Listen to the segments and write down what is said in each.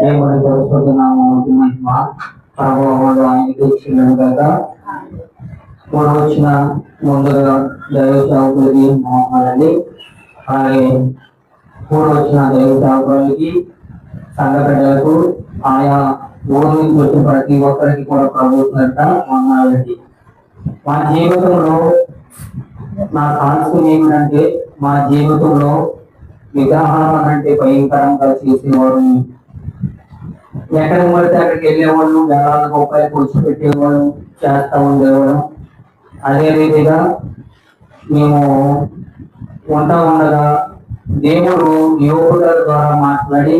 దేవుడి పరిశుద్ధ మహిమ ప్రభావాలు ఆయనకి కదా. మనం వచ్చిన ముందుగా దైవ సేవకులకి మోహాలండి అలాగే కూడా వచ్చిన దైవ సేవకులకి సంఘ ప్రజలకు ఆయా ఊరు నుంచి వచ్చిన ప్రతి ఒక్కరికి కూడా ప్రభుత్వంగా మోహాలండి మా జీవితంలో నా కాన్సెప్ట్ ఏమిటంటే మా జీవితంలో విగ్రహాలు అంటే భయంకరంగా చేసేవారు ఎక్కడ పడితే అక్కడికి వెళ్ళేవాళ్ళు వేలాది రూపాయలు కూర్చోబెట్టేవాళ్ళు చేస్తూ చేస్తా ఉండేవాళ్ళం అదే రీతిగా మేము ఉంటా ఉండగా దేవుడు యువకుల ద్వారా మాట్లాడి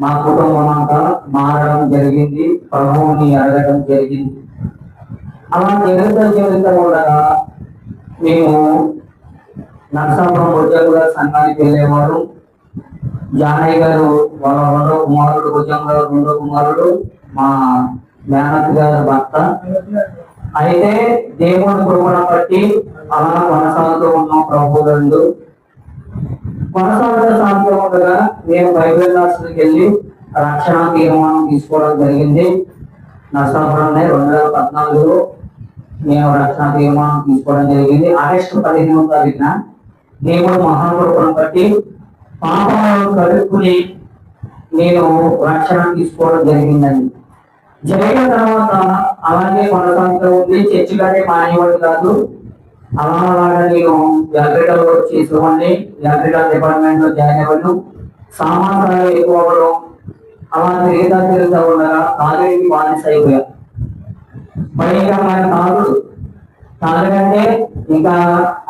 మా కుటుంబం అంతా మారడం జరిగింది ప్రభువుని అడగడం జరిగింది. అలా జరుగుతూ జరుగుతూ ఉండగా మేము నరసాపురం ఉద్యోగుల సంఘానికి వెళ్ళేవారు. జానయ్య గారు వాళ్ళ రెండో కుమారుడు భుజం గారు రెండో కుమారుడు మా మేనత్ గారి భర్త. అయితే దేవుని కృపణ బట్టి అలా కొనసాగుతూ ఉన్నాం ప్రభువులందు కొనసాగుతూ సాధ్యం ఉండగా మేము బైబిల్ రాష్ట్రకి వెళ్ళి రక్షణ తీర్మానం తీసుకోవడం జరిగింది. నరసాపురంలో రెండు వేల పద్నాలుగులో మేము రక్షణ తీర్మానం తీసుకోవడం జరిగింది. ఆగస్టు పదిహేనవ తారీఖున దేవుడు మహాకృపను బట్టి పాపాలను కలుపుకుని నేను రక్షణ తీసుకోవడం జరిగిందండి. జరిగిన తర్వాత అలాగే కొనసాగుతూ ఉంది చర్చిగానే మానేవాడు కాదు. అలా అలాగా నేను ఎలక్ట్రికల్ వర్క్ చేసేవాడిని ఎలక్ట్రికల్ డిపార్ట్మెంట్లో జాయిన్ అవ్వను. సామాన్లు ఎక్కువ అవ్వడం. అలా తిరుగుతా తిరుగుతా ఉండగా తాగేకి బానిస అయిపోయా. భయంకరమైన కాదు. తాగడంటే ఇంకా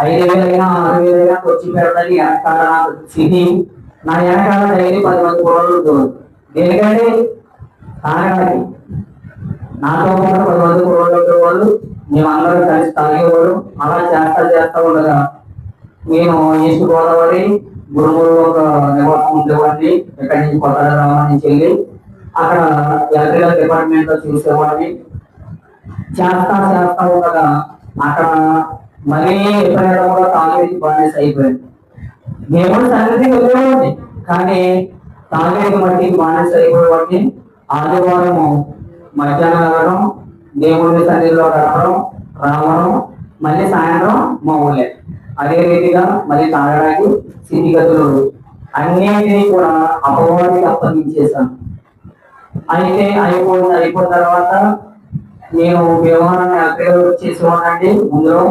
ఐదు వేలైనా ఆరు వేలైనా వచ్చి పెడతాది వెనకాల స్థితి నా వెనకాల డైలీ పది మంది కూడా ఎందుకంటే తాగడానికి నాతో పాటు పది మంది కూడా ఉండేవాళ్ళు మేమందరం కలిసి తాగేవాడు అలా చేస్తా చేస్తా ఉండగా నేను ఈస్ట్ గోదావరి గురుమూరు ఒక నివాసం ఉండేవాడిని. ఇక్కడి నుంచి కొత్త రావడం నుంచి వెళ్ళి అక్కడ ఎలక్ట్రికల్ డిపార్ట్మెంట్లో చూసేవాడిని. చేస్తా చేస్తా ఉండగా అక్కడ మళ్ళీ ఎప్పుడైనా కూడా తాగేది బాగా అయిపోయింది మేము సంగతి వెళ్ళేవాడిని కానీ తాగేది మట్టి బానేసి అయిపోయేవాడిని. ఆదివారం మధ్యాహ్నం వెళ్ళడం దేవుడి సన్నిధిలో గడపడం రావడం మళ్ళీ సాయంత్రం మా ఊళ్ళే. అదే రీతిగా మళ్ళీ తాగడానికి స్థితిగతులు అన్నిటినీ కూడా అపవాదికి అప్పగించేశాను. అయితే అయిపోయింది అయిపోయిన తర్వాత నేను వ్యవహారాన్ని అక్కడ చేసేవాడినండి ముందులో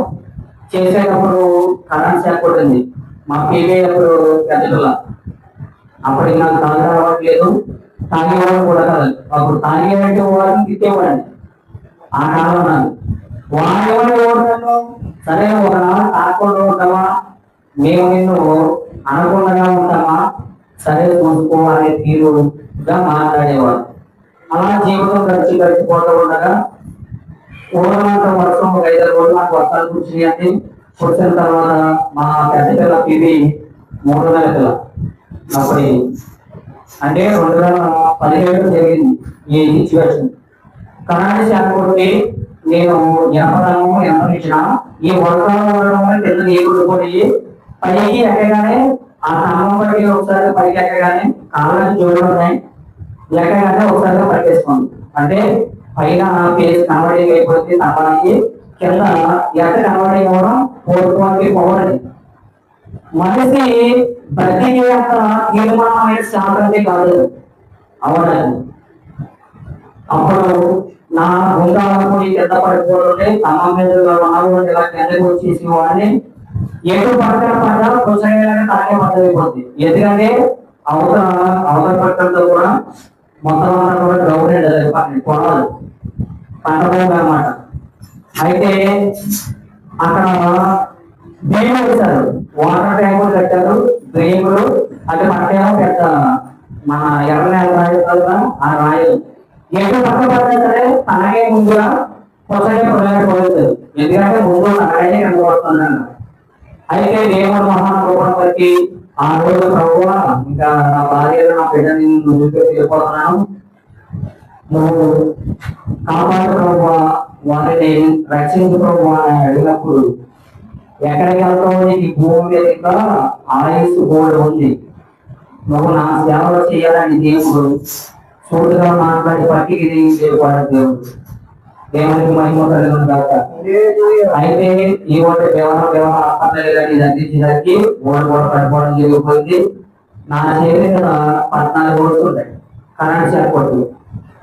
చేసేటప్పుడు కరెంట్ షాక్ కొట్టింది. మా పీవీ అప్పుడు పెద్దల అప్పుడు నాకు తాగి రావట్లేదు. తాగేవాడు కూడా కాదు అప్పుడు తాగేవాడి వాడిని తిట్టేవాడండి ఆ కాలం నాకు వాడేవాడు ఓడతాను సరే ఒక తాకుండా ఉంటామా మేము నిన్ను అనకుండా ఉంటామా? సరే చూసుకో అనే తీరుగా మాట్లాడేవాడు అలా జీవితం గడిచి గడిచిపోతూ ఉండగా ఊరంతా వర్షం ఒక ఐదు రోజులు నాకు వర్షాలు కూర్చుని కూర్చున్న తర్వాత మా పెద్ద పిల్ల పివి మూడు నెలల పిల్ల. అప్పుడు అంటే రెండు వేల పదిహేడు జరిగింది ఈ సిచ్యువేషన్ కరెంట్ షాక్ నేను ఎనపడము ఎనపడించిన ఈ వర్షాలు ఉండడం వల్ల కింద నీళ్ళు పోయి పైకి ఎక్కగానే ఆ స్తంభం పైకి ఒకసారి పైకి ఎక్కగానే కాళ్ళకి చూడడం ఉన్నాయి. ఎక్కగానే ఒకసారి పట్టేసుకోండి అంటే పైన ఫేస్ కనబడి అయిపోతే స్తంభానికి కింద ఎక్క కనబడి కూడా పోటుకోండి పోవడది మనిషి ప్రతి యొక్క తీర్మానమైన శాంతి కాదు అవడానికి అప్పుడు నా గుండాలకు కింద పడిపోతుంటే తమ మీద నాలుగు ఇలా కిందకు వచ్చేసి వాడిని ఎటు పక్కన పడ్డా కొసగేలాగా తాగే పడ్డైపోద్ది ఎందుకంటే అవతల అవతల పక్కనతో కూడా మొత్తం అంతా కూడా గ్రౌండ్ కొనాలి. పంట అన్నమాట. అయితే అక్కడ భీములు వేశారు వాటర్ ట్యాంకులు కట్టారు డ్రీములు అది పట్టేమో పెద్ద మన ఎర్ర నేల రాయలు కదా ఆ రాయలు ఎక్కడ పక్కన పడినా సరే తనగే ముందుగా కొత్తగా పొడగకపోతుంది ఎందుకంటే ముందు తనకైతే కనబడుతున్నాను అయితే దేవుడు మహానుభవం బట్టి ఆ రోజు ప్రభు ఇంకా నా భార్య నా బిడ్డని ముందుకు వెళ్ళిపోతున్నాను. నువ్వు కాపాడు ప్రభు వారిని రక్షించు ప్రభు అని అడిగినప్పుడు ఎక్కడికి వెళ్తావు? నీకు భూమి మీద ఇంకా ఆయుష్ కూడా ఉంది. నువ్వు నా సేవలు చేయాలని దేవుడు చూడగా మాట్లాడి పట్టికి చేయకూడదు దేవుడు. దేవునికి మహిమ కలిగిన కాక అయితే ఈ ఒకటి వ్యవహారం దేవన అప్పలేదని అందించడానికి ఓడి కూడా పడిపోవడం జరిగిపోయింది. నా చేతి పద్నాలుగు ఓట్లు ఉన్నాయి. కరెంట్ సరిపోతుంది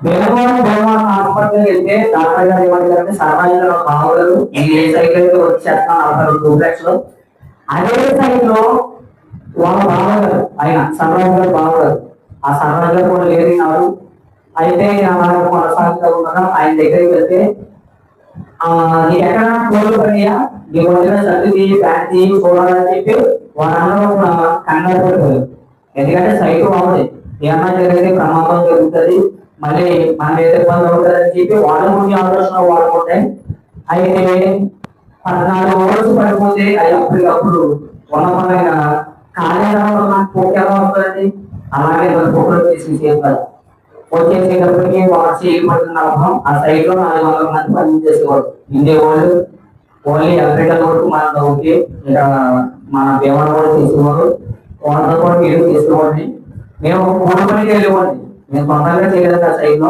దేవన భగవాన్ హాస్పిటల్ వెళ్తే డాక్టర్ గారు ఏమంటారంటే సర్వాయిలో బావగారు ఈ ఏ సైకిల్ వచ్చేస్తాను నలభై డూప్లెక్స్లో. అదే సైడ్లో వాళ్ళ బావగారు ఆయన సర్వాయి గారు బావగారు ఆ సర్వాయి గారు కూడా లేరినారు అయితే అలాగే కొనసాగుతూ ఉండగా ఆయన దగ్గరికి వెళ్తే ఆ, నీకు ఎక్కడ కోళ్ళు పడియా నీ వచ్చిన సర్ది ప్యాంట్ చూడాలని చెప్పి వాళ్ళందరూ కూడా కంగారు పడిపోయారు. ఎందుకంటే సైట్ బాగుంది. ఏమన్నా జరిగితే ప్రమాదం జరుగుతుంది. మళ్ళీ మన మీద ఇబ్బంది అవుతుంది చెప్పి వాళ్ళ ముందు ఆలోచన వాడుకుంటాయి అయితే పద్నాలుగు రోజులు పడిపోతే అది అప్పటికప్పుడు ఉన్నపరంగా కార్యాలయంలో నాకు పోటీ ఎలా అలాగే మన ఫోటోలు తీసి చేస్తారు. వచ్చేసేటప్పటికి వాళ్ళు చేయబడిన లాభం ఆ సైడ్లో నాలుగు వందల మంది పని చేసేవాళ్ళు ఇండియా వాళ్ళు ఓన్లీ ఎలక్ట్రికల్ వరకు మన ఓకే ఇంకా మన దేవాడ కూడా తీసేవారు వాళ్ళతో కూడా మీరు తీసుకోండి మేము మూడు పనికి వెళ్ళేవాడిని నేను సొంతంగా చేయలేదు ఆ సైడ్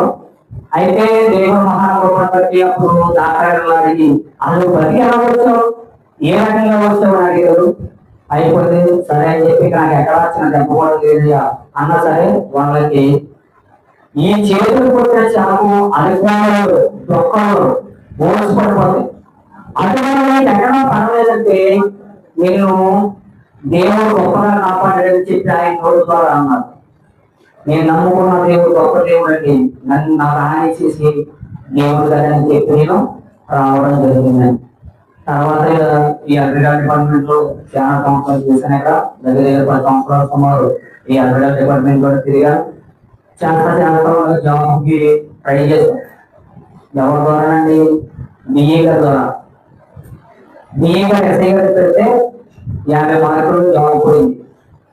అయితే దేవుడు మహానుభావులకి అప్పుడు దాఖలు అడిగి అసలు బతికి ఎలా వచ్చావు? ఏ రకంగా వచ్చావు అని అడిగారు. అయిపోయింది సరే అని చెప్పి నాకు ఎక్కడ వచ్చిన దెబ్బ కూడా లేదు అన్నా సరే వాళ్ళకి ఈ చేతులు కొట్టే చాకు అనుగ్రహాలు దొక్కలు బోనస్ పడిపోతాయి అటువంటి ఎక్కడ పర్వాలేదంటే నేను దేవుడు గొప్పగా కాపాడాడని చెప్పి ఆయన నోటి ద్వారా అన్నారు. నేను నమ్ముకున్న దేవుడు గొప్ప దేవుడు అండి. నన్ను నా హాని చేసి దేవుడు కదా అని చెప్పి నేను రావడం జరిగింది. తర్వాత ఈ అగ్రికల్చర్ డిపార్ట్మెంట్లో చాలా సంవత్సరాలు చూసాక దగ్గర దగ్గర పది సంవత్సరాల సుమారు ఈ అగ్రికల్చర్ డిపార్ట్మెంట్ కూడా తిరిగా చేస్తా చేస్తా జాబ్కి ట్రై చేశాను. ఎవరి ద్వారా అండి? బిఏ గారి ద్వారా. బిఏ గారు ఎస్ఐ గారు పెడితే యాభై మార్కులు జాబ్ పోయింది.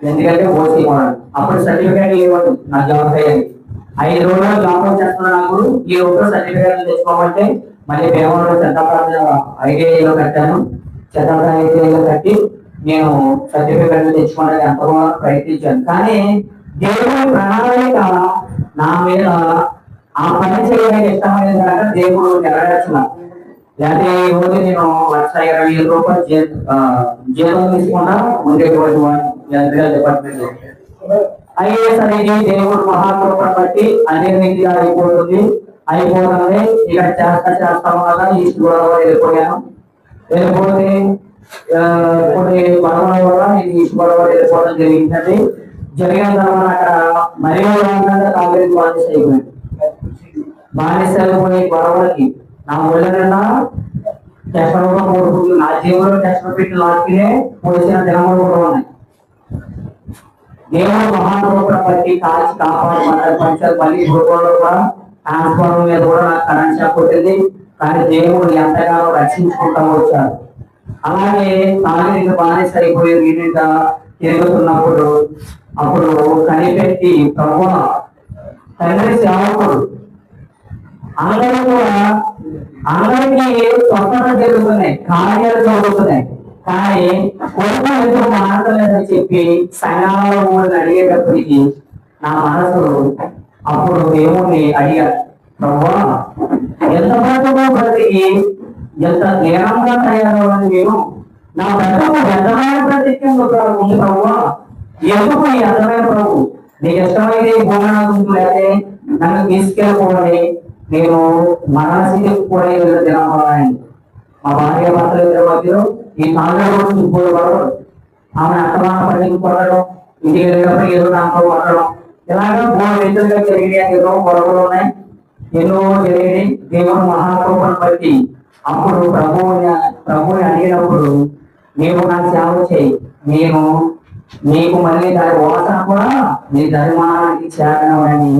ఎందుకంటే ఓసీ కొనాలి అప్పుడు సర్టిఫికేట్ ఇవ్వండి. నా జాబ్ అయ్యాలి ఐదు రోజులు జాబ్ వచ్చేస్తున్నా నాకు ఈ రోజు సర్టిఫికేట్ తెచ్చుకోమంటే మళ్ళీ భీమవరం చెత్తపల్లి ఐటీఐలో కట్టాను. చెత్తపల్లి ఐటీఐలో కట్టి నేను సర్టిఫికేట్లు తెచ్చుకోవడానికి ఎంతో ప్రయత్నించాను. కానీ దేవుడి ప్రణాళిక నా మీద ఆ పని చేయడానికి ఇష్టమైన కనుక దేవుడు నెరవేర్చిన లేకపోతే ఈ రోజు నేను లక్ష ఇరవై వేల రూపాయలు జీతం తీసుకున్నా ఉండేటువంటి డిపార్ట్మెంట్ ఐఏఎస్ అనేది దేవుడు మహాకృపను బట్టి అనేది అయిపోతుంది. అయిపోతుంది ఇక చేస్తా చేస్తాం వల్ల ఈస్ట్ గోదావరి వెళ్ళిపోయాను. వెళ్ళిపోతే కొన్ని గొడవల వల్ల నేను ఈస్ట్ గోదావరి వెళ్ళిపోవడం జరిగిందండి. జరిగిన తర్వాత అక్కడ మరీ కాంగ్రెస్ బానిస అయిపోయింది బానిస పోయే గొడవలకి నా ఒళ్ళనన్నా నిండా టెస్టలో కోరుకుంటూ నా జీవులో కష్టపెట్టి పెట్టి లాక్కినే పోసిన దినములు కూడా ఉన్నాయి. దేవుడు మహానుభావులను బట్టి కాల్చి కాపాడు మన పంచాలు. మళ్ళీ కూడా ట్రాన్స్ఫార్మర్ మీద కూడా నాకు కరెంట్ షాక్ కొట్టింది. కానీ దేవుడు ఎంతగానో రక్షించుకుంటా వచ్చాడు. అలాగే తాగిన బాగానే సరిపోయే వీటిగా తిరుగుతున్నప్పుడు అప్పుడు కనిపెట్టి ప్రభుణ తండ్రి సేవకుడు అందరూ కూడా అందరికీ స్వతంత్రం జరుగుతున్నాయి. కార్యాలు జరుగుతున్నాయి. కానీ కొడుకు ఎందుకు మారలేదని చెప్పి సంఘాలలో కూడా అడిగేటప్పటికి నా మనసు అప్పుడు దేవుణ్ణి అడిగారు ప్రభా ఎంత బ్రతుకు బ్రతికి ఎంత నేరంగా తయారవ్వని నేను నా బ్రతుకు ఎంతమైన బ్రతికి ఉంది ప్రభా. ఎందుకు ఈ అందమైన ప్రభు? నీకు ఇష్టమైతే ఈ భూమి నన్ను తీసుకెళ్ళకూడని నేను మరణ కూడా తినవాలని మా భార్య భర్తలు ఇద్దరు మధ్యలో ఈ నాలుగు రోజులు ఇప్పుడు పడడం ఆమె అత్తమాన పనికి పడడం ఇంటికి వెళ్ళినప్పుడు ఏదో దాంట్లో పడడం ఇలాగా మూడు విధంగా జరిగినాయి ఎన్నో గొడవలు ఉన్నాయి ఎన్నో జరిగినాయి. దేవుడు మహాకృపను బట్టి అప్పుడు ప్రభువుని ప్రభువుని అడిగినప్పుడు నీవు నా సేవ చేయి. నేను నీకు మళ్ళీ దాని వాసన కూడా నీ ధర్మానికి చేరడం అని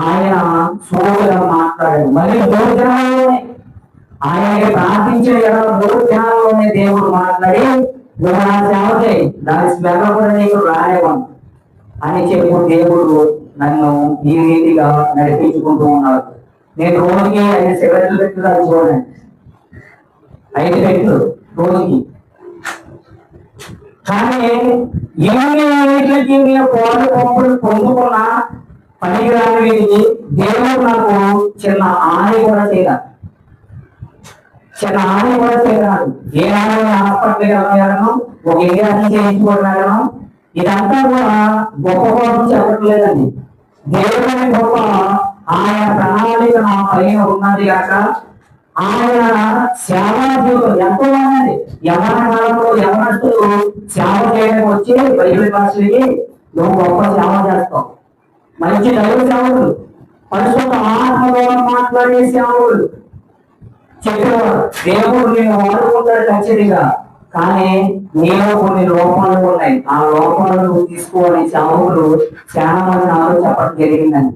ఆయన సూర్యుగా మాట్లాడాడు. మళ్ళీ మూడు ఆయన ప్రార్థించే ఎడల మూడు దినాల్లోనే దేవుడు మాట్లాడి నువ్వు నా సేవ చేయి దాని స్మరణ కూడా నీకు రానివ్వను. అని చెప్పు దేవుడు నన్ను ఈ రీతిగా నడిపించుకుంటూ ఉన్నాడు. నేను రోజుకి ఐదు సిగరెట్లు పెట్టుదాన్ని చూడండి. ఐదు పెట్లు రోజుకి. కానీ ఎన్ని వీటికి నేను కోడి పంపులు పొందుకున్న పనికిరాని వీటికి దేవుడు నాకు చిన్న హాని కూడా చేయాలి చిన్న హాని కూడా చేయరాదు ఏనాడు హాస్పిటల్కి వెళ్ళగలను ఒక ఇండియాన్ని చేయించుకోగలను ఇదంతా కూడా గొప్ప కోసం చెప్పట్లేదండి దేవుని గొప్ప ఆయన ప్రణాళిక నా పైన ఉన్నది కాక ఆయన సేవా జీవితం ఎంతో మంది ఎవరి కాలంలో యవనస్తులు సేవ చేయడానికి వచ్చి బైబిల్ భాషలకి నువ్వు గొప్ప సేవ చేస్తావు మంచి దైవ సేవకులు పరిశుద్ధ ఆత్మలో మాట్లాడే సేవకులు చెప్పేవాడు దేవుడు నేను వాడుకుంటాడు ఖచ్చితంగా. కానీ నీలో కొన్ని లోపాలు ఉన్నాయి. ఆ లోపాలను నువ్వు తీసుకోవాలి చాలా మంది నాలో చెప్పడం జరిగిందని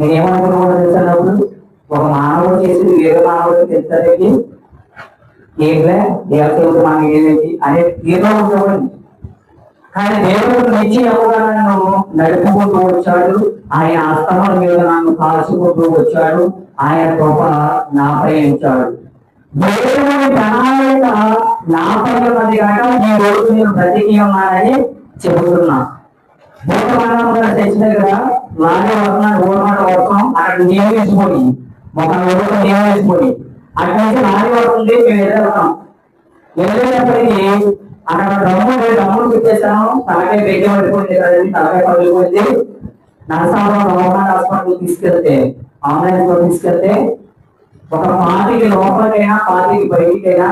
నేనేమనుకున్నాను ఏమనుకున్నాను ఒక మానవుడు చేసి వేరే మానవుడు తెలుస్తారేంటి ఏంలే దేవత మనకి ఏదేంటి అనే తీరులో ఉండేవాడిని కానీ దేవుడు నిత్య అవగాహనను నడుపుకుంటూ వచ్చాడు. ఆయన అస్తమాల మీద నన్ను కాల్చుకుంటూ వచ్చాడు. ఆయన కృప నాపై ఉంచాడు. దేవుని ప్రణాళిక నాపై ఉన్నది కాక ఈ రోజు నేను బ్రతికి ఉన్నానని చెబుతున్నా. భూతమానం తెచ్చిన దగ్గర లాగే వస్తున్నాడు ఊరమాట వస్తాం అక్కడ నీళ్ళు ఒక ఊరిలో నీళ్ళు వేసుకొని అక్కడి వస్తుంది మేము ఎదురవుతాం ఎదురైనప్పటికీ అక్కడ డ్రమ్ము డ్రమ్ములు పెట్టేశాను తలకాయ పెట్టి పడిపోయింది కదండి తలకాయ పడిపోయింది. నరసాపురం గవర్నమెంట్ హాస్పిటల్ తీసుకెళ్తే ఆన్లైన్లో తీసుకెళ్తే ఒక పార్టీకి లోపలికైనా పార్టీకి బయటికైనా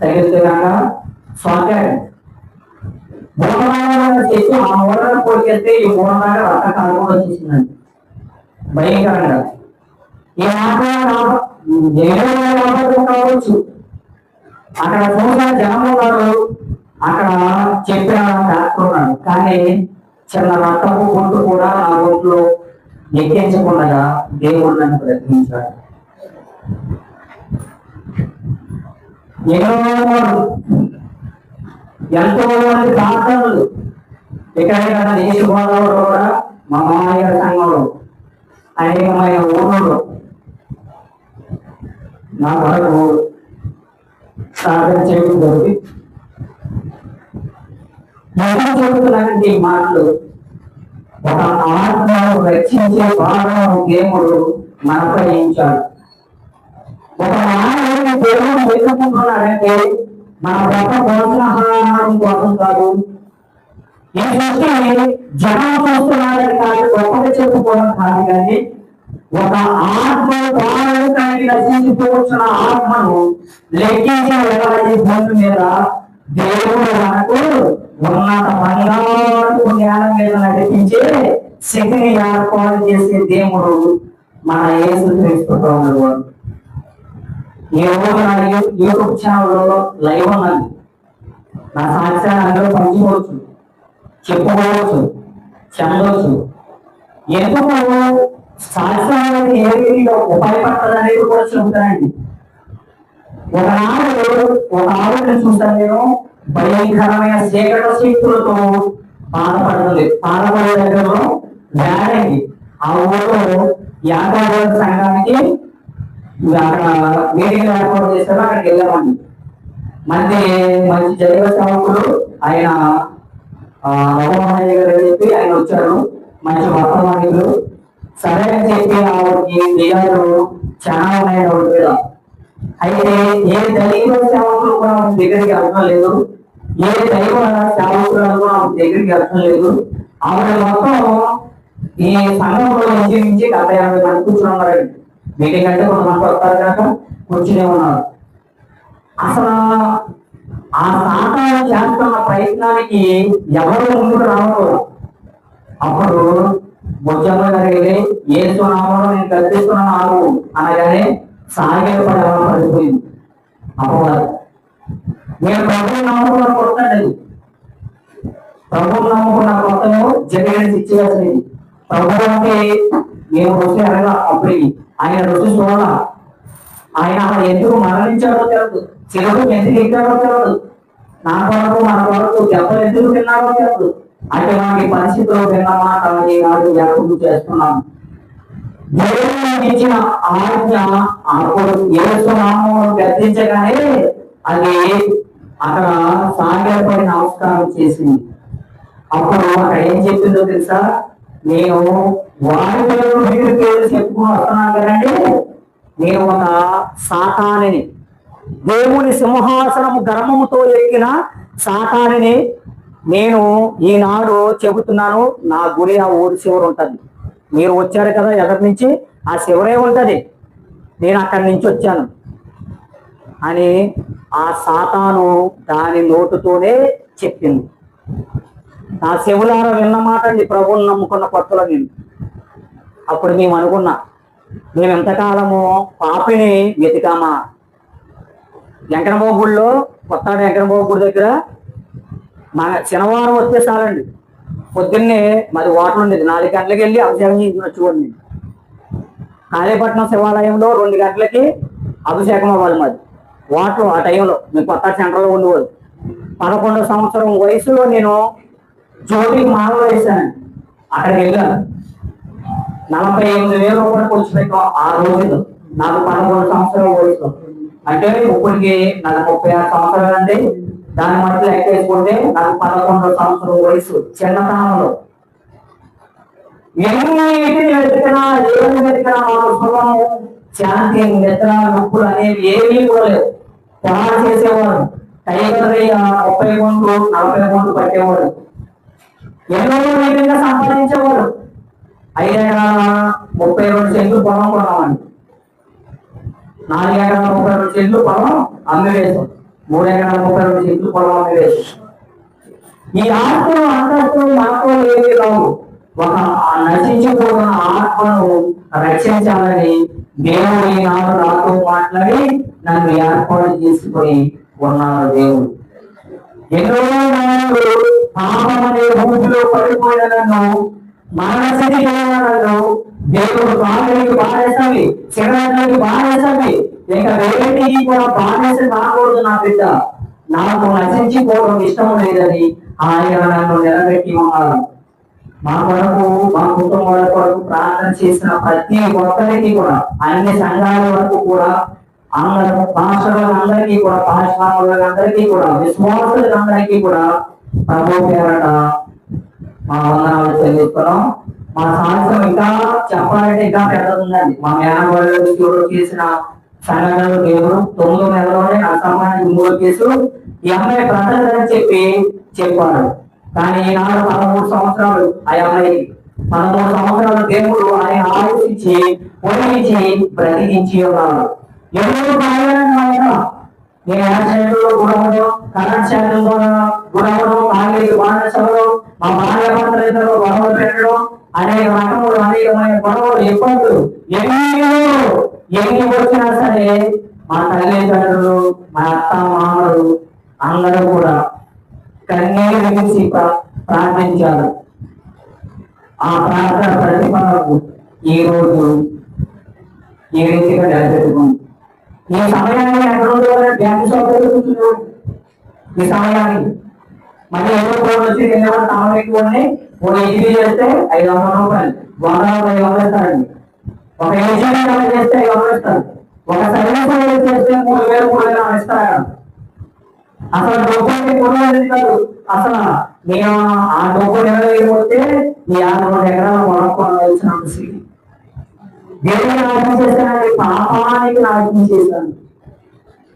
తగిలితే కనుక స్వాగతం. మూలమైన చేసి ఆ మూలను పోలికెళ్తే ఈ మూలమైన రక్త కనుక వచ్చేసిందండి భయంకరంగా. ఈ ఆటలు కావచ్చు. అక్కడ చూసిన జనం ఉన్నారు అక్కడ చెప్పిన దాక్కున్నాడు కానీ చిన్న రక్తపు గుంటు కూడా నా ఒంట్లో ఎక్కించకుండా దేవుడు నన్ను ప్రయత్నించాడు ఎన్నో ఎంతో మంది ప్రార్థనలు. ఇక్కడ కదా దేశ కూడా మా మామయ్య గారి సంఘంలో అనేకమైన ఊళ్ళో నా కొరకు సాధన చేయడం జరిగింది. చెబుతున్నానండి మాటలు ఒక ఆత్మను రక్షించే భావనను దేవుడు మనపయించాడు ఒక మానవుని దేవుడు వెతుకుంటున్నాడంటే మన గొప్ప ప్రోత్సాహం కోసం కాదు. ఈ సృష్టి జనం చూస్తున్నాడని కాదు గొప్పగా చెప్పుకోవడం కాదు కానీ ఒక ఆత్మ ప్రాణులు కలిగి రచించిపోవచ్చిన ఆత్మను లెక్కించిన భూమి మీద దేవుడు మనకు ఉన్నత బంగారు నేల మీద నడిపించే శక్తిని ఏర్పాటు చేసే దేవుడు మన యేసు క్రీస్తుతో ఉన్నవాడు నా యూట్యూబ్ ఛానల్లో లైవ్ ఉన్నది. నా సాక్ష్యాన్ని అందరూ పంచుకోవచ్చు చెప్పుకోవచ్చు చెందవచ్చు ఎందుకు? సాక్ష్యం అనేది ఏ రీతిలో ఉపయోగపడుతుంది అనేది కూడా చెబుతానండి ఒక ఒకనాడు ఒక ఆవిడని చూస్తాను నేను. భయంకరమైన చీకట శక్తులతో బాధపడుతుంది బాధపడే దగ్గరలో వ్యాధి ఆ ఊళ్ళో యాదవ సంఘానికి అక్కడ మీటింగ్ ఏర్పాటు చేస్తారు అక్కడికి వెళ్ళామండి. మంచి మంచి జైవ సేవకుడు ఆయన ఆ, గారు అని చెప్పి ఆయన వచ్చారు. మంచి వర్తమానికులు సరే అని చెప్పి ఆవిడకి దిగారు చాలా ఉన్నాయి ఆవిడ మీద. అయితే ఏ దైవ సేవకులు కూడా దగ్గరికి అర్థం లేదు. ఏ దైవ సేవకులు కూడా దగ్గరికి అర్థం లేదు. ఆవిడ మొత్తం ఈ సంఘంలో నుంచి నుంచి గత యాభై మంది కూర్చున్నారండి మీటింగ్ అంటే కొంతమంది వస్తారు కనుక కూర్చునే ఉన్నారు. అసలు ఆ సాతాను చేస్తున్న ప్రయత్నానికి ఎవరు ముందుకు రావడం అప్పుడు బుద్ధమ్మ గారు ఏ ఏసు నేను కల్పిస్తున్నాను అనగానే సాగే పడిపోయింది అపవాదం నేను ప్రభువు నమ్ముకున్న కొత్త కొట్టండి ప్రభువు నమ్ముకున్న కొత్తను జగన్ ఇచ్చేయాల్సింది ప్రభు అంటే నేను రుచి అనగా అప్పుడు ఆయన రుచి చూడాల ఆయన ఎందుకు మరణించాడో తెలియదు చిరకు ఎందుకు ఎక్కాడో తెలియదు నా కొరకు మన కొరకు దెబ్బలు ఎందుకు తిన్నారో తెలియదు మనకి పరిస్థితిలో విన్న మాట ఈనాడు వ్యాఖ్యలు చేస్తున్నాం దేవుడు ఇచ్చిన ఆజ్ఞ అప్పుడు ఏసు నామమును గర్తించగానే అది అక్కడ సాగరపడి నమస్కారం చేసింది. అప్పుడు అక్కడ ఏం చెప్పిందో తెలుసా? నేను వారి పేరు వీరి పేరు చెప్పుకుని వస్తున్నాను కదండి. నేను ఒక సాతానిని దేవుని సింహాసనము గర్వముతో ఎక్కిన సాతానిని నేను ఈనాడు చెబుతున్నాను. నా గురి ఆ ఊరి చివరు ఉంటుంది. మీరు వచ్చారు కదా ఎదరి నుంచి? ఆ శివరే ఉంటుంది. నేను అక్కడి నుంచి వచ్చాను. అని ఆ సాతాను దాని నోటుతోనే చెప్పింది. నా చెవులారా విన్న మాట అండి ప్రభువుని నమ్ముకున్న కొత్తలో నేను అప్పుడు మేము అనుకున్నా మేము ఎంతకాలము పాపిని వెతికామా? వెంకటబాబు గుడిలో కొత్త వెంకటబాబు గుడి దగ్గర మన శనివారం వస్తే చాలండి. పొద్దున్నే మరి వాటర్ ఉండేది. నాలుగు గంటలకు వెళ్ళి అభిషేకం చేయించిన చూడండి కాళీపట్నం శివాలయంలో రెండు గంటలకి అభిషేకం అవ్వాలి మరి. వాటర్ ఆ టైంలో మేము కొత్త సెంటర్లో ఉండేవాడు పదకొండో సంవత్సరం వయసులో నేను జ్యోతికి మానవ వేశాను అక్కడికి వెళ్ళాను. నలభై ఎనిమిది వేల రూపాయలు ఖర్చు ఆ రోజులు నాకు పదకొండు సంవత్సరాల వయసు. అంటే ఇప్పటికి నాకు ముప్పై ఆరు సంవత్సరాలు అండి. దాని మధ్య లెక్కేసుకుంటే నాకు పదకొండు సంవత్సరం వయసు చిన్నతనంలో. ఎన్నిటిని వెతికినా ఏమి వెతికినా మాకు సుఖము శాంతి నిద్ర నొప్పులు అనేవి ఏమీ కూడా తయారు చేసేవాడు టైగర్ ముప్పై గుంట్లు నలభై గుంట్లు పట్టేవాడు. ఎన్నో విధంగా సంపాదించేవాడు. ఐదు ముప్పై రెండు సెంట్లు పొలం కొన్నామండి నాలుగు ఎకరాల ముప్పై రెండు సెంట్లు పొలం అమ్మివేశాం మూడు ఎకరాల ముప్పై రెండు చెట్లు పొలం అమ్మివేశాం ఈ ఆత్మ అంతస్తు మనతో ఏది రావు ఒక నశించిపోతున్న ఆత్మను రక్షించాలని దేవుడు ఈనాడు నాతో మాట్లాడి నన్ను ఏర్పాటు చేసుకొని ఉన్నాడు దేవుడు. ఎన్నో నాడు పాపం అనే భూమిలో పడిపోయిన నన్ను మరణశక్తి నన్ను దేవుడు బాధకి బాధేసావి చిరణానికి బాధేసావి ఇక వేరేటికి కూడా బాధేసి రాకూడదు నా బిడ్డ. నాకు నశించిపోవడం ఇష్టం లేదని ఆయన నన్ను నిలబెట్టి ఉన్నారు. మా కొరకు మా కుటుంబాల కొరకు ప్రార్థన చేసిన ప్రతి ఒక్కరికి కూడా అన్ని సంఘాల వరకు కూడా అందరూ పాస్టర్లందరికీ కూడా భాషలందరికీ కూడా విశ్వాసులందరికీ కూడా ప్రభు పేరట మా వందనాలు చెల్లిస్తున్నాం. మా సాహసం ఇంకా చెప్పాలంటే ఇంకా పెద్దదుందండి మా మేనవాళ్ళు చేసిన సంఘటనలు కేవలం తొమ్మిది నెలలోనే అసమానికి మూడు కేసులు ఈ అమ్మాయి బ్రతకదని చెప్పి చెప్పాడు. కానీ ఈనాడు పదమూడు సంవత్సరాలు ఆ అమ్మాయికి. పదమూడు సంవత్సరాలు దేవుడు ఆయన ఆలోచించి పొడిగించి బ్రతికించి ఉన్నాడు. ఎవరు ఆయన నేను యాక్సిడెంట్లో గురవడం కరెంట్ శాఖలో గురవడం తాగేది బాణసలో మా భార్య భర్తలు గొడవలు పెట్టడం అనేక రకములు అనేకమైన గొడవలు ఇబ్బందులు ఎన్నో ఎన్ని వచ్చినా సరే మా తల్లిదండ్రులు మా అత్త మామలు అందరూ కూడా కన్నీరు విడిచి ప్రార్థించారు ఆ ప్రార్థన ప్రతిఫలకు ఈ రోజు ఈ రీతిగా నిలబెట్టుకుంది ఈ సమయాన్ని ఎక్కడ డ్యాన్స్ ఈ సమయాన్ని మళ్ళీ ఎవరో ఫోన్ వచ్చి రెండు కూడా తొంభై ఎక్కువని ఓ ఈజీ చేస్తే ఐదు వందల రూపాయలు వంద రూపాయలు ఐదు వందలు ఇస్తారండి ఒక ఇన్సూరెన్స్ చేస్తే గమనిస్తారు. ఒక సర్వీస్ చేస్తే మూడు వేలు మూడు వేలు ఆమె అసలు డబ్బులు కొనలేదు కాదు అసలు నేను ఆ డబ్బు నిలవేయకపోతే ఈ ఆరు రెండు ఎకరాలు కొనుక్కోవాల్సిన అవసరం దేవుని నాశనం చేశానండి పాపానికి నాశనం చేశాను.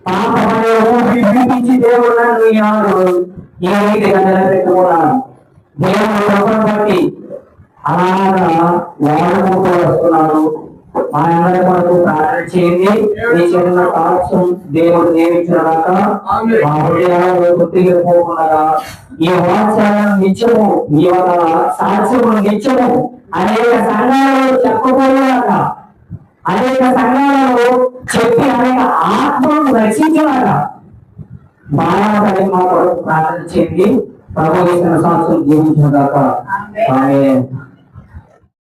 పాపం ఊపి పీడించి దేవుడు నన్ను ఈనాడు ఈ రీతిగా నిలబెట్టుకున్నాను దేవుని కృపను బట్టి అలాగా వాడుకుంటూ వస్తున్నాను మా అందరి ప్రార్థన చేయండి ఈ చిన్న సాక్ష్యం దేవుడు దీవించినాక మా హృదయాలను గుర్తికి పోకుండా ఈ వాత్సల్యం నిత్యము ఈ యొక్క సాక్ష్యము నిత్యము అనేక సంఘాలు చెప్పబోయేలాగా అనేక సంఘాలలో చెప్పి అనేక ఆత్మను రక్షించేలాగా మానవ మా కొరకు ప్రార్థన చేయండి ప్రభు సంవత్సరం జీవించిన ఆమె